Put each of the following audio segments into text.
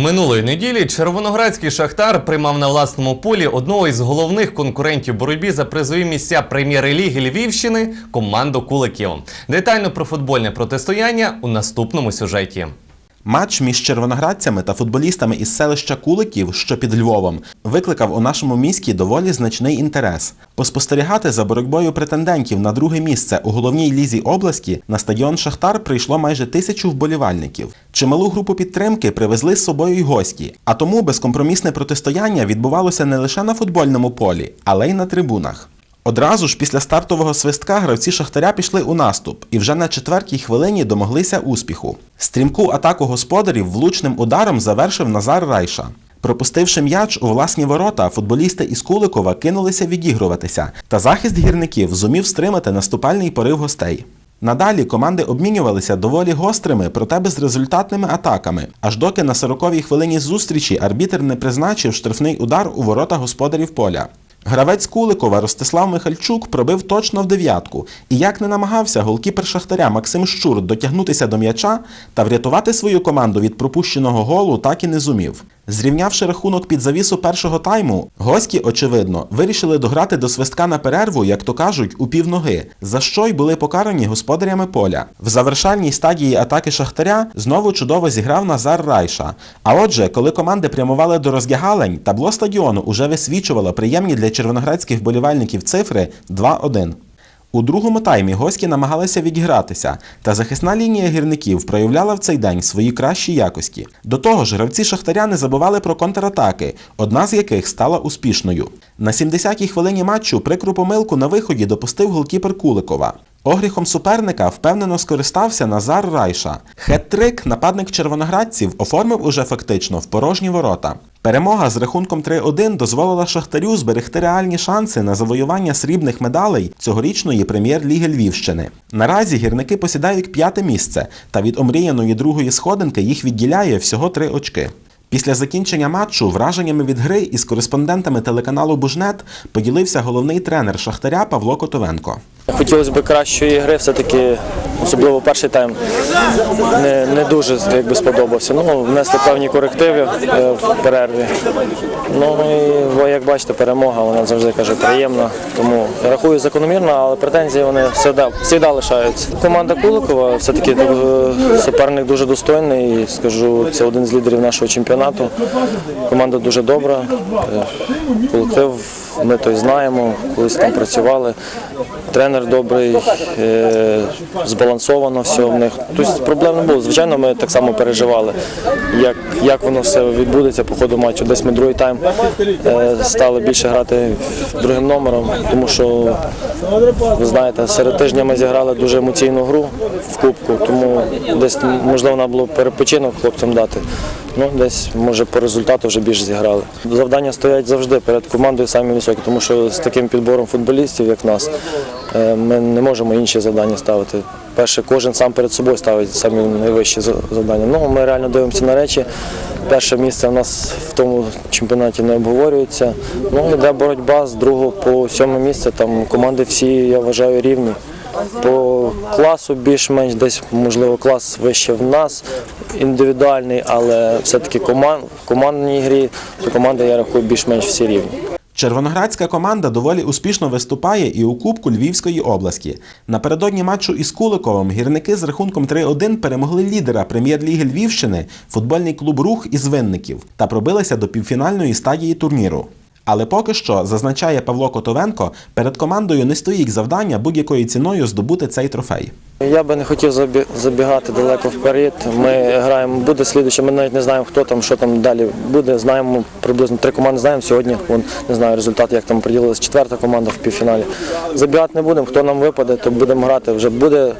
Минулої неділі червоноградський шахтар приймав на власному полі одного із головних конкурентів боротьбі за призові місця прем'єр-ліги Львівщини команду Куликів. Детально про футбольне протистояння у наступному сюжеті. Матч між червоноградцями та футболістами із селища Куликів, що під Львовом, викликав у нашому місті доволі значний інтерес. Поспостерігати за боротьбою претендентів на друге місце у головній лізі області на стадіон Шахтар прийшло майже тисячу вболівальників. Чималу групу підтримки привезли з собою й гості, а тому безкомпромісне протистояння відбувалося не лише на футбольному полі, але й на трибунах. Одразу ж після стартового свистка гравці Шахтаря пішли у наступ і вже на четвертій хвилині домоглися успіху. Стрімку атаку господарів влучним ударом завершив Назар Райша. Пропустивши м'яч у власні ворота, футболісти із Куликова кинулися відігруватися, та захист гірників зумів стримати наступальний порив гостей. Надалі команди обмінювалися доволі гострими, проте безрезультатними атаками, аж доки на 40-й хвилині зустрічі арбітр не призначив штрафний удар у ворота господарів поля. Гравець Куликова Ростислав Михальчук пробив точно в дев'ятку, і як не намагався голкіпер Шахтаря Максим Щур дотягнутися до м'яча та врятувати свою команду від пропущеного голу, так і не зумів. Зрівнявши рахунок під завісу першого тайму, гості, очевидно, вирішили дограти до свистка на перерву, як то кажуть, у півноги, за що й були покарані господарями поля. В завершальній стадії атаки Шахтаря знову чудово зіграв Назар Райша. А отже, коли команди прямували до роздягалень, табло стадіону уже висвічувало приємні для червоноградських вболівальників цифри 2-1. У другому таймі гості намагалися відігратися, та захисна лінія гірників проявляла в цей день свої кращі якості. До того ж, гравці Шахтаря не забували про контратаки, одна з яких стала успішною. На 70-й хвилині матчу прикру помилку на виході допустив голкіпер Куликова. Огріхом суперника впевнено скористався Назар Райша. Хет-трик нападник червоноградців оформив уже фактично в порожні ворота. Перемога з рахунком 3-1 дозволила Шахтарю зберегти реальні шанси на завоювання срібних медалей цьогорічної прем'єр-ліги Львівщини. Наразі гірники посідають п'яте місце, та від омріяної другої сходинки їх відділяє всього три очки. Після закінчення матчу враженнями від гри із кореспондентами телеканалу Бужнет поділився головний тренер Шахтаря Павло Котовенко. Хотілося б кращої гри, все-таки, особливо перший тайм не, не дуже якби, сподобався. Ну, внесли певні корективи е, в перерві. Ну і бо, як бачите, перемога, вона завжди каже приємна. Тому рахую закономірно, але претензії вони завжди, завжди лишаються. Команда Куликова все-таки е, суперник дуже достойний. І скажу, це один з лідерів нашого чемпіонату. Команда дуже добра. Е, Колектив ми той знаємо, колись там працювали. Тренер добрий, е, збалансовано все в них. Тобто проблем не було. Звичайно, ми так само переживали, як, як воно все відбудеться по ходу матчу. Десь ми другий тайм е, стали більше грати другим номером, тому що ви знаєте, серед тижня ми зіграли дуже емоційну гру в кубку, тому десь можливо треба було перепочинок хлопцям дати. Ну, десь, може, по результату вже більше зіграли. Завдання стоять завжди перед командою самі високі, тому що з таким підбором футболістів, як нас, ми не можемо інші завдання ставити. Перше, кожен сам перед собою ставить самі найвищі завдання. Ну, ми реально дивимося на речі. Перше місце в нас в тому чемпіонаті не обговорюється. Ну, йде боротьба з другого по сьоме місце. Там команди всі, я вважаю, рівні. По класу більш-менш десь, можливо, клас вище в нас, індивідуальний, але все-таки команд, командній грі, то команди, я рахую, більш-менш всі рівні. Червоноградська команда доволі успішно виступає і у Кубку Львівської області. Напередодні матчу із Куликовим гірники з рахунком 3-1 перемогли лідера прем'єр-ліги Львівщини футбольний клуб Рух із Винників та пробилися до півфінальної стадії турніру. Але поки що, зазначає Павло Котовенко, перед командою не стоїть завдання будь-якою ціною здобути цей трофей. Я би не хотів забігати далеко вперед. Ми граємо, буде слідуюче, ми навіть не знаємо, хто там, що там далі буде. Знаємо приблизно три команди знаємо сьогодні. Вон, не знаю результат, як там приділилась четверта команда в півфіналі. Забігати не будемо, хто нам випаде, то будемо грати. Вже буде,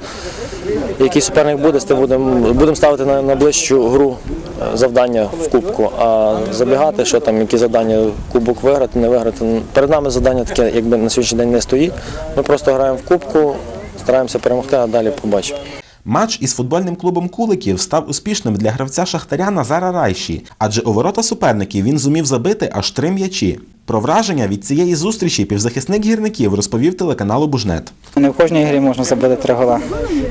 який суперник буде, будемо будемо ставити на, на ближчу гру завдання в кубку. А забігати, що там, які завдання кубок виграти, не виграти. Перед нами завдання таке, якби на сьогоднішній день не стоїть. Ми просто граємо в кубку, стараємося перемогти, а далі побачимо. Матч із футбольним клубом Куликів став успішним для гравця Шахтаря Назара Райші, адже у ворота суперників він зумів забити аж три м'ячі. Про враження від цієї зустрічі півзахисник гірників розповів телеканалу Бужнет. Не в кожній грі можна забити три гола.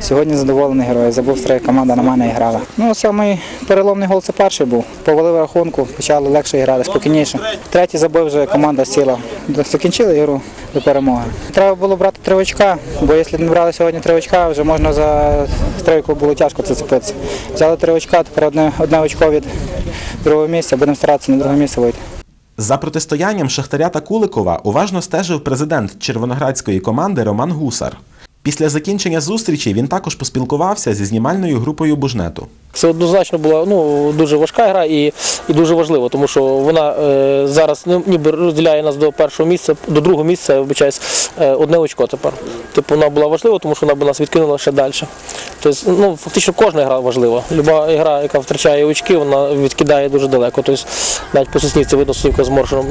Сьогодні задоволений герой. Забув три команда на мене і грала. Ну, самий переломний гол це перший був. Повалив рахунку, почали легше грати, спокійніше. Третій забив вже команда сіла. Закінчили ігру до перемоги. Треба було брати три очка, бо якщо не брали сьогодні три очка, вже можна за тройку було тяжко зацепитися. Взяли три очка, тепер одне, одне очко від другого місця. Будемо старатися на друге місце вийти. За протистоянням Шахтаря та Куликова уважно стежив президент червоноградської команди Роман Гусар. Після закінчення зустрічі він також поспілкувався зі знімальною групою Бужнету. Це однозначно була ну, дуже важка гра і, і дуже важливо, тому що вона е, зараз ну, ніби розділяє нас до першого місця, до другого місця, вибачаюсь, е, одне очко тепер. Типу вона була важлива, тому що вона б нас відкинула ще далі. Тобто, ну, фактично кожна гра важлива. Люба гра, яка втрачає очки, вона відкидає дуже далеко. Тобто, навіть по Соснівці видно, Соснівка з Моршином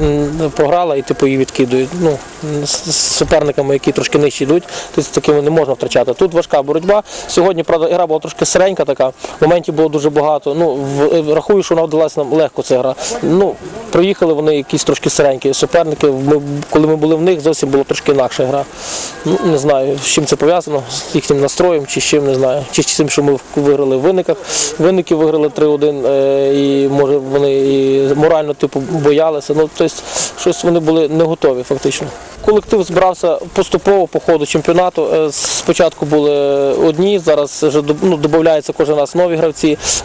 програла і типу її відкидують. Ну, з суперниками, які трошки нижче йдуть, тобто такими не можна втрачати. Тут важка боротьба. Сьогодні, правда, гра була трошки сиренька така, моментів було дуже багато. Ну, в- рахую, що вона вдалася нам легко ця гра. Ну, проїхали вони якісь трошки сиренькі. Суперники, ми, коли ми були в них, зовсім була трошки інакша гра. Ну, не знаю, з чим це пов'язано, з їхнім настроєм, чи з чим, не знаю. Чи з тим, що ми виграли в виниках. Винники виграли 3-1, е, і може вони і морально типу, боялися. Ну, тобто, щось вони були не готові фактично. Колектив збирався поступово по ходу чемпіонату. Е, Спочатку були одні, зараз вже ну, додаються кожен раз нові гравці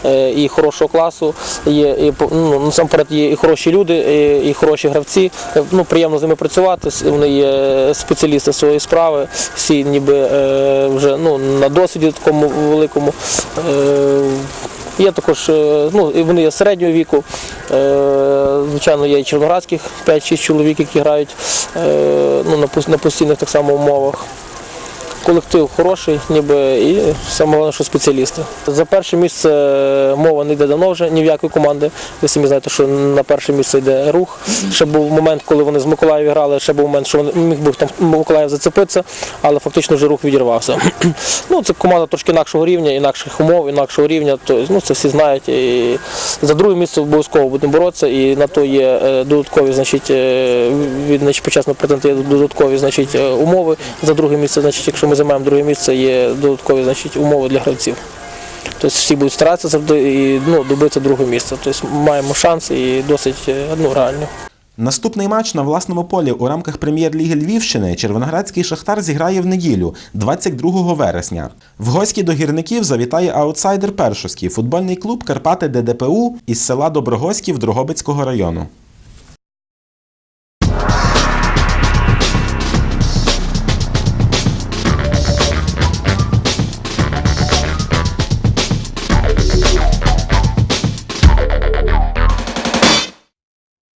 е, і хорошого класу. Є і ну, насамперед є і хороші люди, і, і хороші гравці. Е, Ну, приємно з ними працювати. Вони є спеціалісти своєї справи, всі ніби е, вже ну, на досвіді такому великому. Е, Є також, е, ну, вони є середнього віку. Звичайно, є і чорноградських 5-6 чоловік, які грають ну, на постійних так само умовах. Колектив хороший, ніби і саме головне, що спеціалісти. За перше місце мова не йде давно вже ні в якої команди. Ви самі знаєте, що на перше місце йде рух. Ще був момент, коли вони з Миколаєві грали, ще був момент, що вони міг би там Миколаїв зацепитися, але фактично вже рух відірвався. ну, це команда трошки інакшого рівня, інакших умов, інакшого рівня. То, ну, це всі знають. І за друге місце обов'язково будемо боротися, і на то є е, додаткові, значить, е, від значить, почесного додаткові значить, е, умови. За друге місце, значить, якщо ми займаємо друге місце, є додаткові значить, умови для гравців. Тобто всі будуть старатися і ну, добитися другого місця. Тобто маємо шанс і досить е, ну, реально. Наступний матч на власному полі у рамках прем'єр-ліги Львівщини Червоноградський Шахтар зіграє в неділю, 22 вересня. В гості до гірників завітає аутсайдер першості футбольний клуб Карпати ДДПУ із села Доброгоськів Дрогобицького району.